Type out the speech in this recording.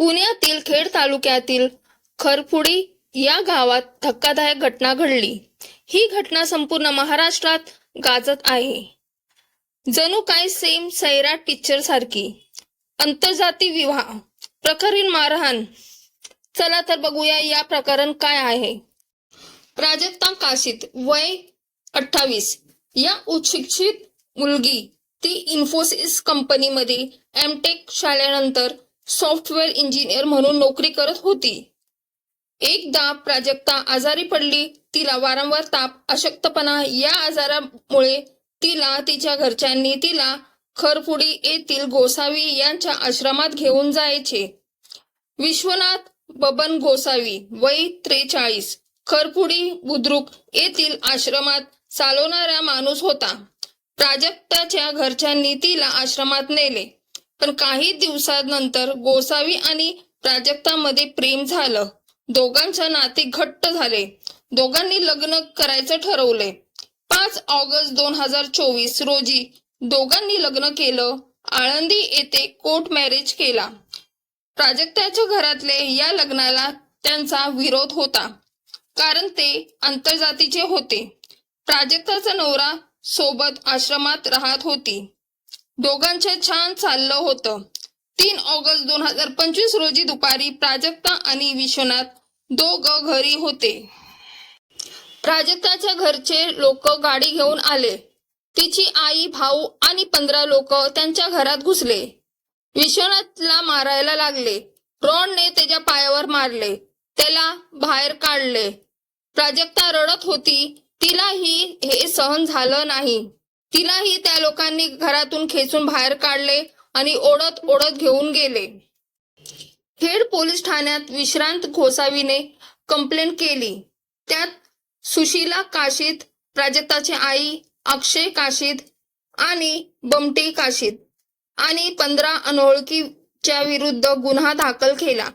पुण्यातील खेड तालुक्यातील खरपुडी या गावात धक्कादायक घटना घडली. ही घटना संपूर्ण महाराष्ट्रात गाजत आहे. जणू काय सेम सैराट पिक्चर सारखी. आंतरजाती विवाह. प्रकरण मारहाण. चला तर बघूया या प्रकरण काय आहे. प्राजक्ता काशीत वय अठ्ठावीस. या उशिक्षित मुलगी ती इन्फोसिस कंपनीमध्ये एमटेक शाळेनंतर सॉफ्टवेअर इंजिनियर म्हणून नोकरी करत होती. एकदा प्राजक्ता आजारी पडली तिला वारंवार ताप अशक्तपणा या आजारामुळे तिला तिच्या घरच्यांनी तिला खरपुडी येथील गोसावी यांच्या आश्रमात घेऊन जायचे. विश्वनाथ बबन गोसावी वय त्रेचाळीस खरपुडी बुद्रुक येथील आश्रमात चालवणारा माणूस होता. प्राजक्ताच्या घरच्यांनी तिला आश्रमात नेले. पण काही दिवसानंतर गोसावी आणि प्राजक्तामध्ये प्रेम झालं. दोघांच्या नाते घट्ट झाले. दोघांनी लग्न करायचं ठरवले. पाच ऑगस्ट दोन हजार चोवीस रोजी दोघांनी लग्न केलं. आळंदी येथे कोर्ट मॅरेज केला. प्राजक्ताच्या घरातले या लग्नाला त्यांचा विरोध होता. कारण ते आंतरजातीचे होते. प्राजक्ताचा नवरा सोबत आश्रमात राहत होती. दोघांचे छान चाललं होतं. तीन ऑगस्ट दोन हजार पंचवीस रोजी दुपारी प्राजक्ता आणि विश्वनाथ दोघ घरी होते. प्राजक्ताच्या घरचे लोक गाडी घेऊन आले. तिची आई भाऊ आणि पंधरा लोक त्यांच्या घरात घुसले. विश्वनाथला मारायला लागले. रॉनने त्याच्या पायावर मारले. त्याला बाहेर काढले. प्राजक्ता रडत होती. तिलाही हे सहन झालं नाही. तिलाही त्या लोकांनी घरातून खेचून बाहेर काढले आणि ओढत ओढत घेऊन गेले. खेड पोलीस ठाण्यात विश्रांत घोसावीने कंप्लेंट केली. त्यात सुशीला काशीद प्राजक्ताची आई अक्षय काशीद आणि बमटी काशीद आणि पंधरा अनोळखीच्या विरुद्ध गुन्हा दाखल केला.